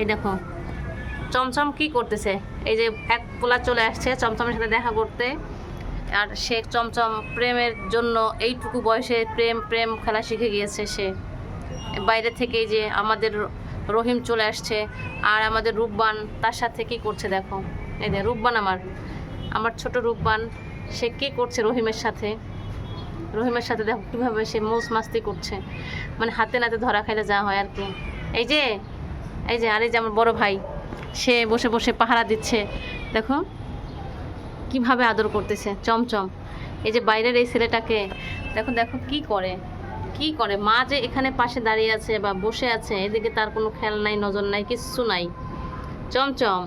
এই দেখো। চমচম কি করতেছে? এই যে এক পোলা চলে আসছে চমচমের সাথে দেখা করতে। আর সে চমচম প্রেমের জন্য এইটুকু বয়সে প্রেম প্রেম খেলা শিখে গিয়েছে সে। বাইরে থেকে যে আমাদের রহিম চলে আসছে আর আমাদের রূপবান তার সাথে কি করছে দেখো। এই যে রূপবান আমার আমার ছোট রূপবান, সে কি করছে রহিমের সাথে? রহিমের সাথে দেখো কীভাবে সে মৌস মাস্তি করছে। মানে হাতে নাতে ধরা খাইলে যা হয় আর কি। এই যে এই যে, আর যে আমার বড় ভাই, সে বসে বসে পাহারা দিচ্ছে। দেখো, কীভাবে আদর করতেছে, চমচম। এই যে বাইরের এই ছেলেটাকে, দেখো দেখো কি করে কি করে। মা যে এখানে পাশে দাঁড়িয়ে আছে বা বসে আছে, এদিকে তার কোনো খেয়াল নাই, নজর নাই, কিচ্ছু নাই। চমচম।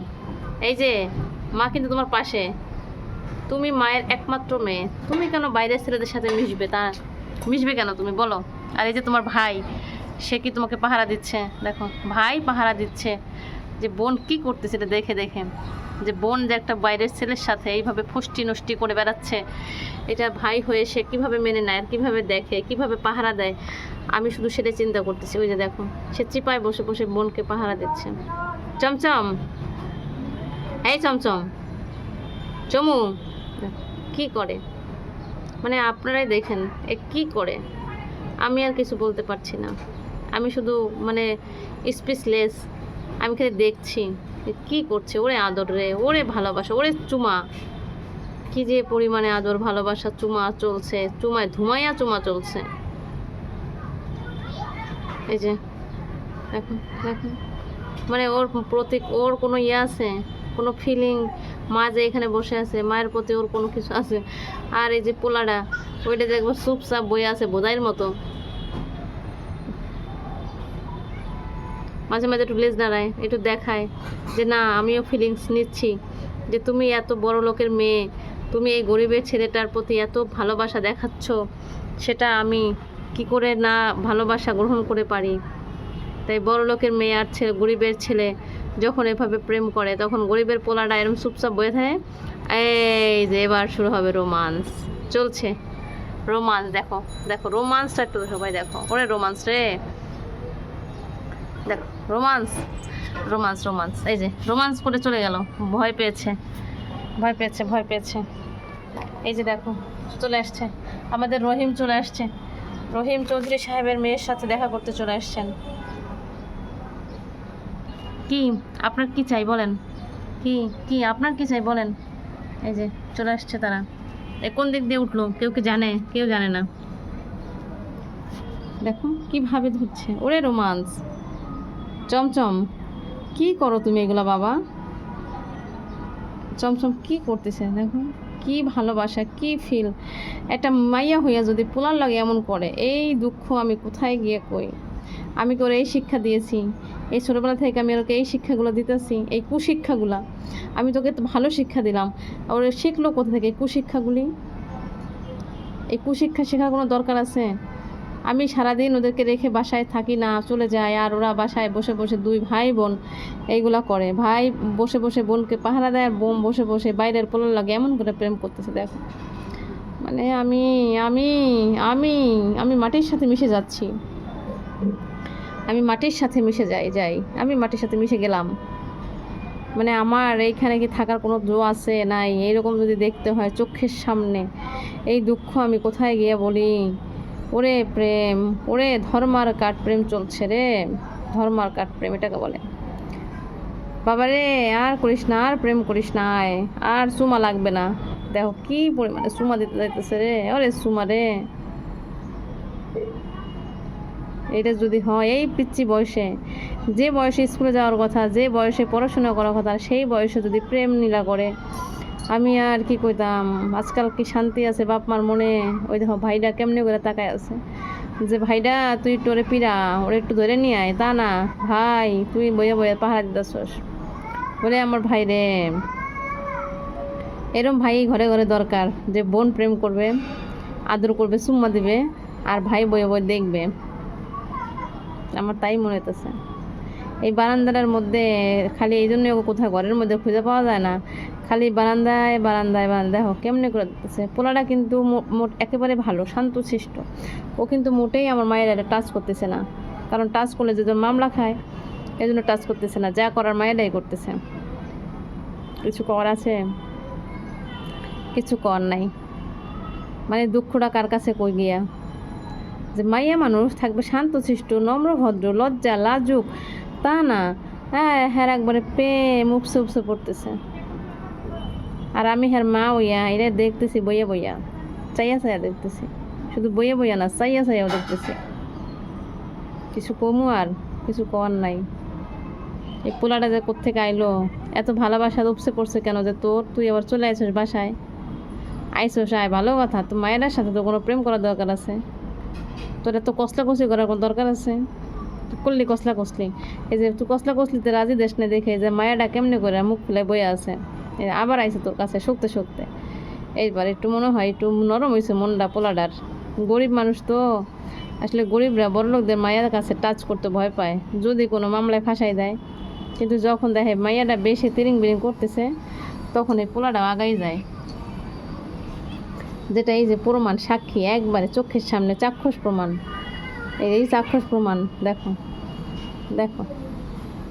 এই যে, মা কিন্তু তোমার পাশে। তুমি মায়ের একমাত্র মেয়ে। তুমি কেন বাইরের ছেলেদের সাথে মিশবে তা, মিশবে কেন তুমি? বলো। আর এই যে তোমার ভাই সে কি তোমাকে পাহারা দিচ্ছে? দেখো, ভাই পাহারা দিচ্ছে। যে বোন কি করতেছে এটা দেখে দেখে। যে বোন যে একটা বাইরের ছেলের সাথে এইভাবে ফুষ্টি নষ্টি করে বেড়াচ্ছে, এটা ভাই হয়ে সে কীভাবে মেনে নেয়, আর কীভাবে দেখে, কীভাবে পাহারা দেয়? আমি শুধু সেটা চিন্তা করতেছি। ওই যে দেখো, সে চিপায় বসে বসে বোনকে পাহারা দিচ্ছে। চমচম! এই চমচম! চমু! কি করে? মানে আপনারাই দেখেন, এ কি করে? আমি আর কিছু বলতে পারছি না। আমি শুধু মানে স্পিচলেস আমি খালি দেখছি কি করছে, ওরে আদর রে, ওরে ভালোবাসা, ওরে চুমা। কি যে পরিমাণে আদর, ভালোবাসা, চুমা চলছে, চুমায় ধুমাইয়া চুমা চলছে। এই যে মানে ওর প্রতি ওর কোনো ইয়ে আছে? কোনো ফিলিং মা যে এখানে বসে আছে, মায়ের প্রতি ওর কোনো কিছু আছে? আর এই যে পোলাটা ওইটা দেখব চুপচাপ বয়ে আছে বোধাইয়ের মতো। মাঝে মাঝে একটু লেজ দাঁড়ায় একটু দেখায় যে, না, আমিও ফিলিংস নিচ্ছি যে, তুমি এত বড় লোকের মেয়ে, তুমি এই গরিবের ছেলেটার প্রতি এত ভালোবাসা দেখাচ্ছ, সেটা আমি কি করে না ভালোবাসা গ্রহণ করে পারি? তাই বড় লোকের মেয়ে আর ছেলে, গরিবের ছেলে যখন এভাবে প্রেম করে, তখন গরিবের পোলাটা এরকম চুপচাপ বয়ে থাকে, এই যে, এবার শুরু হবে রোমান্স চলছে। রোমান্স দেখো দেখো রোমান্সটা একটু সবাই দেখো। ওরে রোমান্স রে! দেখো, রোমান্স রোমান্স রোমান্স। এই যে, রোমান্স করে চলে গেল। ভয় পেয়েছে ভয় পেয়েছে ভয় পেয়েছে। এই যে দেখো, চলে আসছে। আমাদের রহিম চলে আসছে। রহিম চৌধুরী সাহেবের মেয়ের সাথে দেখা করতে চলে আসছেন। কি? আপনার কি চাই বলেন? কি? কি? আপনার কি চাই বলেন? এই যে, চলে আসছে তারা। এ কোন দিক দিয়ে উঠল? কেউ কি জানে? কেউ জানে না। দেখো কীভাবে ধরছে। ওরে রোমান্স। চমচম, কি করো তুমি এগুলা বাবা? চমচম কি করতেছে? দেখো, কি ভালোবাসা, কি ফিল একটা মাইয়া হইয়া যদি পোলার লাগে এমন করে, এই দুঃখ আমি কোথায় গিয়ে কই? আমি করে এই শিক্ষা দিয়েছি? এই ছোটোবেলা থেকে আমি ওকে এই শিক্ষাগুলো দিতেছি, এই কুশিক্ষাগুলা। আমি তোকে ভালো শিক্ষা দিলাম। ওর শিখলো কোথা থেকে এই কুশিক্ষাগুলি? এই কুশিক্ষা শেখার কোনো দরকার আছে? আমি সারাদিন ওদেরকে রেখে বাসায় থাকি না, চলে যায় আর ওরা বাসায় বসে বসে দুই ভাই বোন এইগুলা করে। ভাই বসে বসে বোনকে পাহারা দেয় আর বোন বসে বসে বাইরের পোলার লাগে এমন করে প্রেম করতেছে, দেখো। মানে আমি আমি আমি আমি মাটির সাথে মিশে যাচ্ছি। আমি মাটির সাথে মিশে যাই যাই। আমি মাটির সাথে মিশে গেলাম। মানে আমার এইখানে কি থাকার কোনো জো আছে, নাই? এরকম যদি দেখতে হয় চোখের সামনে। এই দুঃখ আমি কোথায় গিয়ে বলি? ওরে প্রেম, ওরে ধর্মার কাঠ প্রেম চলছে রে। ধর্মার কাঠ প্রেম, এটাকে বলে। বাবা রে, আর করিস না, আর প্রেম করিস না আর সুমা লাগবে না। দেখো কি পরিমাণে সুমা দিতে যাইতেছে রে। ওরে সুমা রে। এটা যদি হয়, এই পিচ্ছি বয়সে, যে বয়সে স্কুলে যাওয়ার কথা, যে বয়সে পড়াশোনা করার কথা, সেই বয়সে যদি প্রেম নীলা করে আমি আর কি কইতাম, আজকাল কি শান্তি আছে? বাপ মার মনে ওই দেখো ভাইটা কেমনে করে তাকায় আছে? যে ভাইডা তুই তোরে পিরা ওরে একটু ধরে নিয়ে আয়, তা না। ভাই, তুই বইয়ে বইয়ে পাহারা দিতেছস। বলে আমার ভাই রে, এরম ভাই ঘরে ঘরে দরকার যে বোন প্রেম করবে, আদর করবে সুম্মা দিবে, আর ভাই বইয়ে বই দেখবে। আমার তাই মনে হইতেছে। এই বারান্দাটার মধ্যে, খালি এই জন্য কোথাও ঘরের মধ্যে খুঁজে পাওয়া যায় না। খালি বারান্দায় বারান্দায় বারান্দায়, হোক, কেমনে করে দিতেছে পোলাটা কিন্তু মোট একেবারে ভালো, শান্তশিষ্ট। ও কিন্তু মোটেই আমার মায়ের এটা টাচ করতেছে না। কারণ টাচ করলে যে মামলা খায় এই জন্য টাচ করতেছে না। যা করার মায়েরাই করতেছে। কিছু কর আছে? কিছু কর নাই। মানে দুঃখটা কার কাছে কই গিয়া? যে মাইয়া মানুষ থাকবে শান্তশিষ্ট, নম্র, ভদ্র, লজ্জা, লাজুক। তা না? হ্যাঁ হ্যাঁ একবারে প্রেম উপসে উপসে পড়তেছে আর আমি হ্যার মা ওইয়া এরা দেখতেছি, বইয়া বইয়া। চাইয়া চাইয়া দেখতেছি। শুধু বইয়া বইয়া না, চাইয়া চাইয়াও দেখতেছি। কিছু কমু আর, কিছু কর নাই। এই পোলাটা যে কোথেকে আইলো, এত ভালোবাসা উপসে পড়ছে কেন যে তোর? তুই আবার চলে আসিস বাসায়? আইসোস, আয়, ভালো কথা। তো মায়েরার সাথে তো কোনো প্রেম করার দরকার আছে। তোর এত কসলা কসলি করার কোনো দরকার আছে? করলি কসলা কসলি। এই যে তুই কসলা কসলিতে রাজি দেশ না দেখে যে মায়াটা কেমনে করে মুখ ফুলে বয়ে আছে। আবার আইছে তোর কাছে শক্তে শক্তে। এইবার একটু মনে হয়, একটু নরম হয়েছে মনটা পোলাডার গরিব মানুষ তো, আসলে গরিবরা বড় লোকদের মায়ের কাছে টাচ করতে ভয় পায়। যদি কোনো মামলায় ফাঁসাই দেয়। কিন্তু যখন দেখে মাইয়াটা বেশি তিরিং বিরিং করতেছে, তখন এই পোলাটা আগাই যায়। যেটা এই যে প্রমাণ, সাক্ষী, একবারে চোখের সামনে চাক্ষুষ প্রমাণ। এই চাক্ষুষ প্রমাণ, দেখো। দেখো।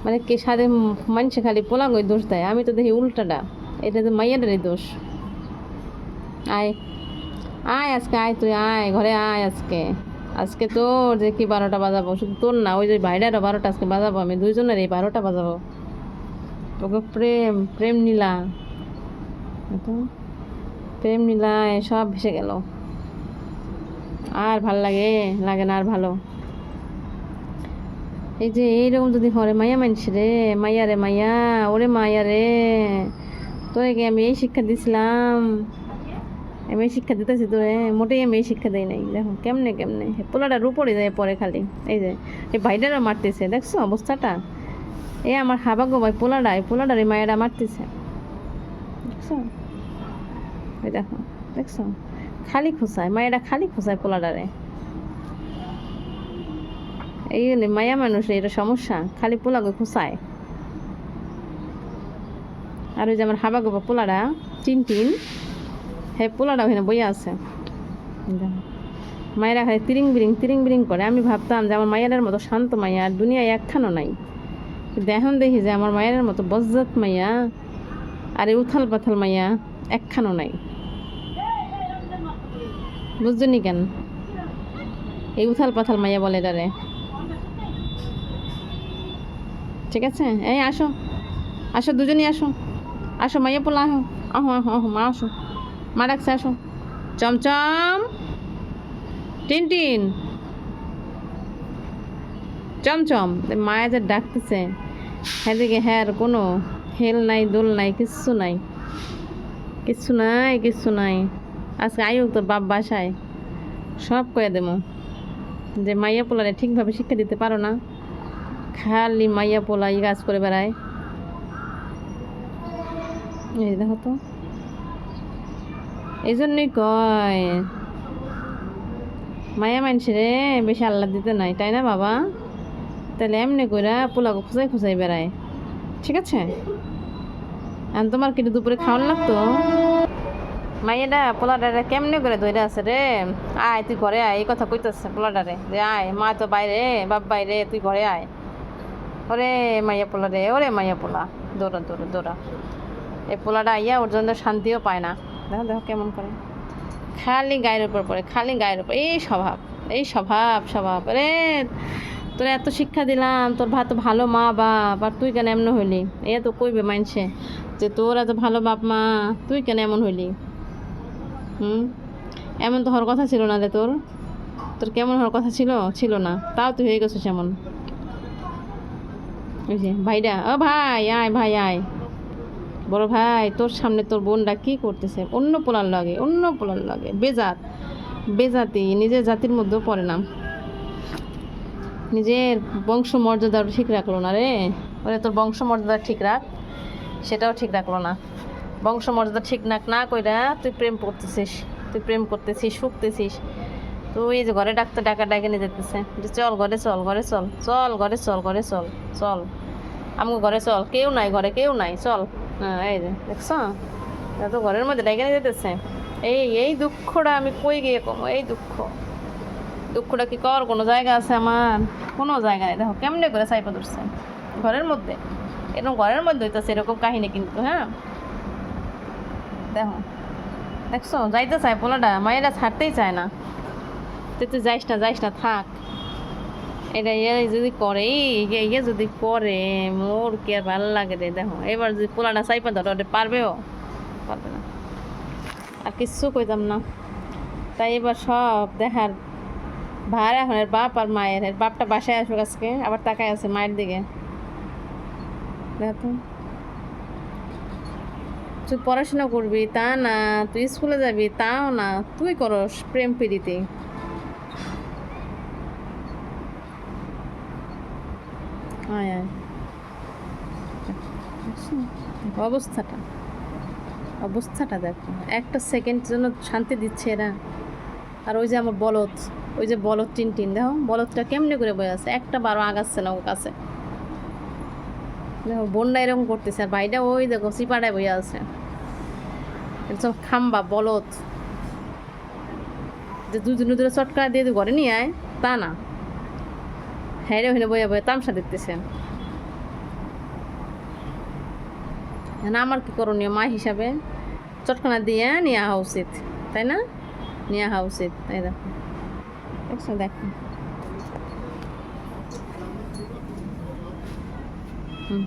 মানে কে সাদে মানুষে খালি পোলাগই দোষ দেয়। আমি তো দেখি উল্টাটা। এটা তো মাইয়াটারই দোষ। আয়। আয় আজকে, আয় তুই, আয়, ঘরে আয় আজকে। আজকে তোর যে কি বারোটা বাজাবো, শুধু তোর না, ওই যে ভাইডারও বারোটা আজকে বাজাবো, আমি দুইজনের এই বারোটা বাজাবো। তোকে প্রেম প্রেম নীলা। প্রেম নীলায় সব ভেসে গেল। আর ভালো লাগে লাগে না আর ভালো। এই যে এইরকম যদি হরে মাইয়া মানছ রে, মাইয়া রে মাইয়া, ওরে মাইয়া রে, তোরে কি আমি এই শিক্ষা দিছিলাম? আমি এই শিক্ষা দিতেছি তোরে, মোটেই আমি এই শিক্ষা দেই নাই। দেখো, কেমনে কেমনে? হে পোলাটার উপরে যায় পরে খালি। এই যে, এই ভাইটারা মারতেছে, দেখছ অবস্থাটা? এ আমার হাবাগো ভাই পোলাটা এই পোলাটার এই মায়েরা মারতেছে। দেখছ? এই দেখো, দেখছ? খালি খোসায় মায়েরা খালি খোসায় পোলাডারে। এই মায়া মানুষ, এটা সমস্যা, খালি পোলাগো খোসায় আর ওই যে আমার হাবা গোবা পোলাটা টিন টিন, হে পোলাটা ওখানে বইয়া আছে। মায়েরা খালি তিরিং বিরিং তিরিং বিরিং করে। আমি ভাবতাম যে আমার মায়ের মতো শান্ত মাইয়া আর দুনিয়ায় একখানও নাই। এখন দেখি যে আমার মায়ের মতো বজ্জাত মাইয়া আর উথাল পাথাল মাইয়া একখানও নাই। বুঝছনি কেন? এই উথাল পাথাল মাইয়া বলে এটারে। ঠিক আছে? এই আসো। আসো, দুজনই আসো। আসো, মাইয়া পোলা, আহো আহো আহো আহো, মা আসো। মা ডাকছে, আসো। চমচম! টিন টিন! চমচম! মায়া যে ডাকতেছে। হ্যাঁ হ্যাঁ কোনো হেল নাই, দোল নাই, কিচ্ছু নাই। কিচ্ছু নাই কিচ্ছু নাই। আজকে আয়ু তোর বাপ বাসায়। সব কয়ে দেবো যে মাইয়া পোলারে ঠিকভাবে শিক্ষা দিতে পারো না। খালি মাইয়া পোলা এই কাজ করে বেড়ায়। এই দেখো তো। এই জন্যই কয় মায়া মানছে রে, বেশি আল্লাহ দিতে নাই, তাই না বাবা? তাহলে এমনি কইরা পোলাকে খুঁজাই খুঁজাই বেড়ায়। ঠিক আছে? আর তোমার কিন্তু দুপুরে খাওয়ান লাগতো? মাইয়াডা, পোলাডারে কেমনে করে ধরে আছে রে? আয়, তুই ঘরে আয়, এই কথা কইতেছে পোলাডারে যে আয়, মা তো বাইরে, বাপ বাইরে, তুই ঘরে আয়। ওরে মাইয়া পোলা রে, ওরে মাইয়া পোলা। দৌড়া দৌড়া দৌড়া। এই পোলাটা আইয়া ওর জন্য শান্তিও পায় না। দেখো দেখো কেমন করে। খালি গায়ের উপর পড়ে, খালি গায়ের উপর। এই স্বভাব এই স্বভাব স্বভাব। রে তোর এত শিক্ষা দিলাম, তোর ভাত ভালো মা বাপ, আর তুই কেন এমন হইলি? এ তো কইবে মানছে যে তোর এত ভালো বাপ মা, তুই কেন এমন হইলি? হুম? এমন তো হওয়ার কথা ছিল না রে তোর। তোর কেমন হওয়ার কথা ছিল? ছিল না। তাও তুই হয়ে গেছিস এমন। যে ভাইরা ও ভাই, আয় ভাই, আয়। বড় ভাই, তোর সামনে তোর বোনটা কি করতেছে? অন্য পোলার লাগে, অন্য পোলার লাগে। বেজাত। বেজাতি, নিজের জাতির মধ্যেও পড়ে না। নিজের বংশ মর্যাদা ঠিক রাখল না রে। ওরে তোর বংশ মর্যাদা ঠিক রাখ। সেটাও ঠিক রাখল না। বংশ মর্যাদা ঠিক রাখ না কইরা তুই প্রেম করতেছিস, তুই প্রেম করতেছিস, শুকতেছিস। তুই এই যে ঘরে ডাক্তার ডাকা ডাকে নিয়ে যেতেছে। যে চল ঘরে চল ঘরে চল চল, ঘরে চল ঘরে চল চল। আমাকে ঘরে চল, কেউ নাই, ঘরে কেউ নাই, চল। হ্যাঁ এই যে, দেখছ? এত ঘরের মধ্যে ডাকে নিয়ে যেতেছে। এই এই দুঃখটা আমি কই গিয়ে কম? এই দুঃখ। দুঃখটা কি কর? কোনো জায়গা আছে আমার? কোনো জায়গা নেই। দেখো, কেমনে করে সাইপা ধরছে। ঘরের মধ্যে। এরকম ঘরের মধ্যে হইতেছে এরকম কাহিনী কিন্তু হ্যাঁ? দেখো। দেখছ? যাইতে চায়, পোলাটা। মায়েরা ছাড়তেই চায় না। তুই যাইস না যাইস না, থাক। এটা ইয়ে যদি করে ইয়ে ইয়ে যদি করে, মোর কি আর ভালো লাগে রে, দেখো। এবার যদি পোলাটা চাইপা ধরো ওটা পারবেও। পারবে না। আর কিচ্ছু কইতাম না। তাই এবার সব দেখার ভার এখন বাপ আর মায়ের। বাপটা বাসায় আসবে আজকে, আবার তাকায় আছে মায়ের দিকে। দেখো তুই পড়াশোনা করবি, তা না, তুই স্কুলে যাবি, তাও না, তুই করস প্রেম আয় অবস্থাটা অবস্থাটা দেখো, একটা সেকেন্ড জন্য শান্তি দিচ্ছে এরা। আর ওই যে আমার বলদ, ওই যে বলদ টিন টিন দেখো, বলদটা কেমনে করে বয়ে আছে? একটা বারো আগাচ্ছে না ওর কাছে। দেখো বোনটা এরকম করতেছে, আর ভাইটা ওই দেখো সিপাটায় বয়ে আছে। একদম খাম্বা, বলদ। যে দুজনে দুটো চটকা দিয়ে তুই ঘরে নিয়ে আয়, তা না। হ্যাঁ রে বয়ে বয়ে তামসা দেখতেছে না আমার কি করণীয়? মা হিসাবে চটকানা দিয়ে নিয়ে আসা উচিত, তাই না? নিয়ে আসা উচিত, তাই দেখো। দেখছ দেখো। হুম।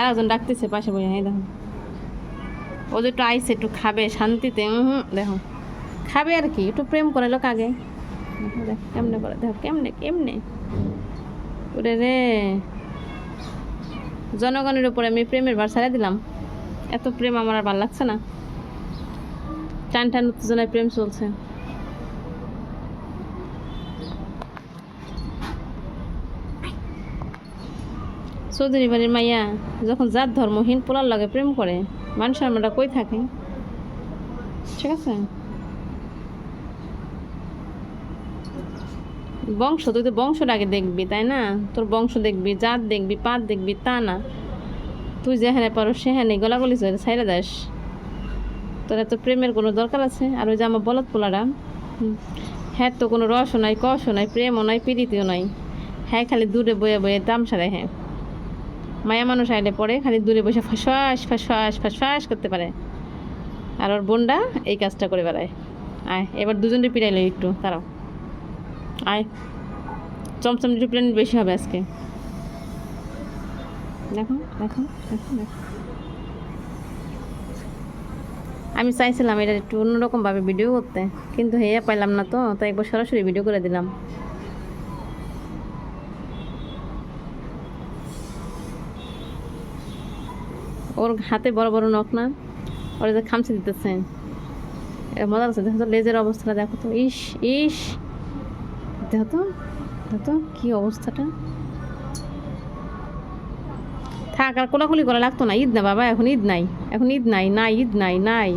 আরেকজন ডাকতেছে পাশে বসে এই দেখো। ও একটু আইসে, একটু খাবে শান্তিতে হুম, দেখো। খাবে আর কি, একটু প্রেম করে লোক আগে। কেমনে করে, দেখো, কেমনে কেমনে? ওরে রে। জনগণের উপরে আমি প্রেমের বার ছাড়া দিলাম। এত প্রেম আমার আর ভালো লাগছে না। টান টান উত্তেজনায় প্রেম চলছে। চৌধুরী বাড়ির মাইয়া যখন জাত ধর্মহীন পোলার লাগে প্রেম করে মানুষের আমরা কই থাকে? ঠিক আছে? বংশ, তুই তো বংশটা আগে দেখবি, তাই না? তোর বংশ দেখবি, জাত দেখবি, পাত দেখবি, তা না। তুই যেখানে পারো সেখানে গলাগলি করে ছাইরা দাস। তোর এত প্রেমের কোনো দরকার আছে? আর ওই যে আমার বলদ পোলারা হ্যাঁ তো কোনো রসও নাই কষও নাই, প্রেমও নাই, প্রীতিও নাই। হ্যাঁ খালি দূরে বয়ে বয়ে দাম দেয় হ্যাঁ মায়া মানুষ আইলে পরে খালি দূরে বসে ফাঁস ফাঁস ফাঁস ফাঁস করতে পারে। আর ওর বোনটা এই কাজটা করে বেড়ায়। আয়, এবার দুজনে পিড়াইলো একটু তারাও আয়, চমচম প্লেন বেশি হবে আজকে। দেখো দেখো আমি চাইছিলাম এটা একটু অন্যরকমভাবে ভিডিও করতে, কিন্তু হেয়া পাইলাম না তো, তাই একবার সরাসরি ভিডিও করে দিলাম। ওর হাতে বড় বড় নখ না, ওর যে খামচি দিতেছে এ মজা লাগছে, দেখো তো লেজের অবস্থাটা, দেখো তো, ইস ইস। দেখো তো দেখো তো কি অবস্থাটা। থাক, আর কোলাকুলি করা লাগতো না, ঈদ না বাবা, এখন ঈদ নাই, এখন ঈদ নাই না ঈদ নাই নাই।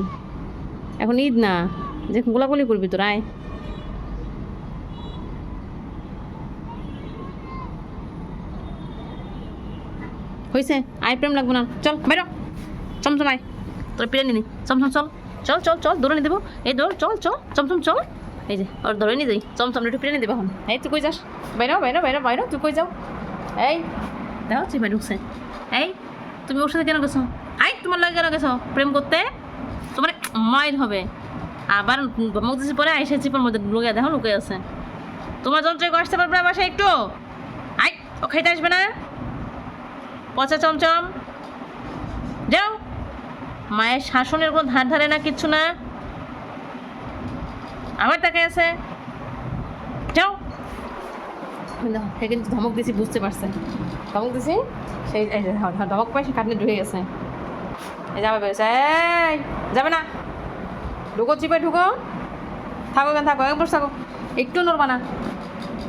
এখন ঈদ না, যে কোলাকুলি করবি তোর আয় হয়েছে আয় প্রেম লাগবে না, চল বেরো চমচম আয়। তোর পিড়ে নিনি চমচম চল। চল চল চল, দৌড়ে নিয়ে দেবো। এই দৌড়, চল চল চমচম চল। এই যে, ওর ধরে নিয়ে যাই। চমচম একটু পিড়ে নিয়ে দেবো এখন। এই, তুই কই যাস? বাইরো বাইরো বাইরো বাইরো, তুই কই যাও? এই, দেখো চিপে ঢুকছে। এই, তুমি ওর সাথে কেন গেছো? আই, তোমার লাগে কেন গেছো? প্রেম করতে? তোমার মায়ের হবে। আবার মুখ দিছি পরে আইসে চিপের মধ্যে লুকে দেখো লুকে আছে তোমার যন্ত্রে আসতে পারবে না বাসায় একটু। আই, ও খাইতে আসবে না? পচা চমচম। যাও। মায়ের শাসনের কোনো ধার ধারে না, কিচ্ছু না। আবার তাকে আছে। যাও। কিন্তু ধমক দিছি, বুঝতে পারছে ধমক দিছি? সেই ধ- ধ- ধমক পাই সে কাটনে ঢুকে গেছে। যাবে বেরোছে যাবে না। ঢুকো চিপে ঢুকো। থাকো কেন থাকো, একবার থাকো। একটু নড়বা না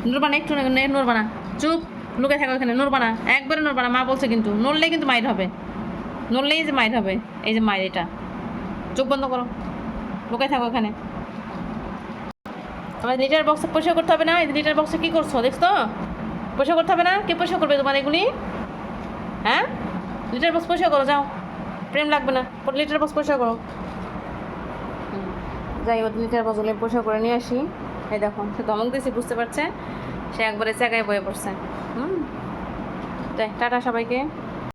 নড়বা না একটু নড়বা না চুপ। লুকে থাকো এখানে নড়বা না একবারে নড়বা না মা বলছে কিন্তু, নড়লেই কিন্তু মাইর হবে। নড়লেই যে মাইর হবে, এই যে মাইর এটা। চোখ বন্ধ করো লুকাই থাকো এখানে। আমার লিটার বক্সে পরিষ্কার করতে হবে না? এই লিটার বক্সে কী করছ, দেখছ? পরিষ্কার করতে হবে না? কে পরিষ্কার করবে তোমার এগুলি? হ্যাঁ? লিটার বক্স পরিষ্কার করো, যাও। প্রেম লাগবে না। লিটার বক্স পরিষ্কার করো। যাই হোক লিটার বক্স পরিষ্কার করে নিয়ে আসি। এই দেখো, সে দমক দিয়েছি বুঝতে পারছে? সে একবারে জায়গায় বয়ে পড়ছে। হুম? টাটা সবাইকে।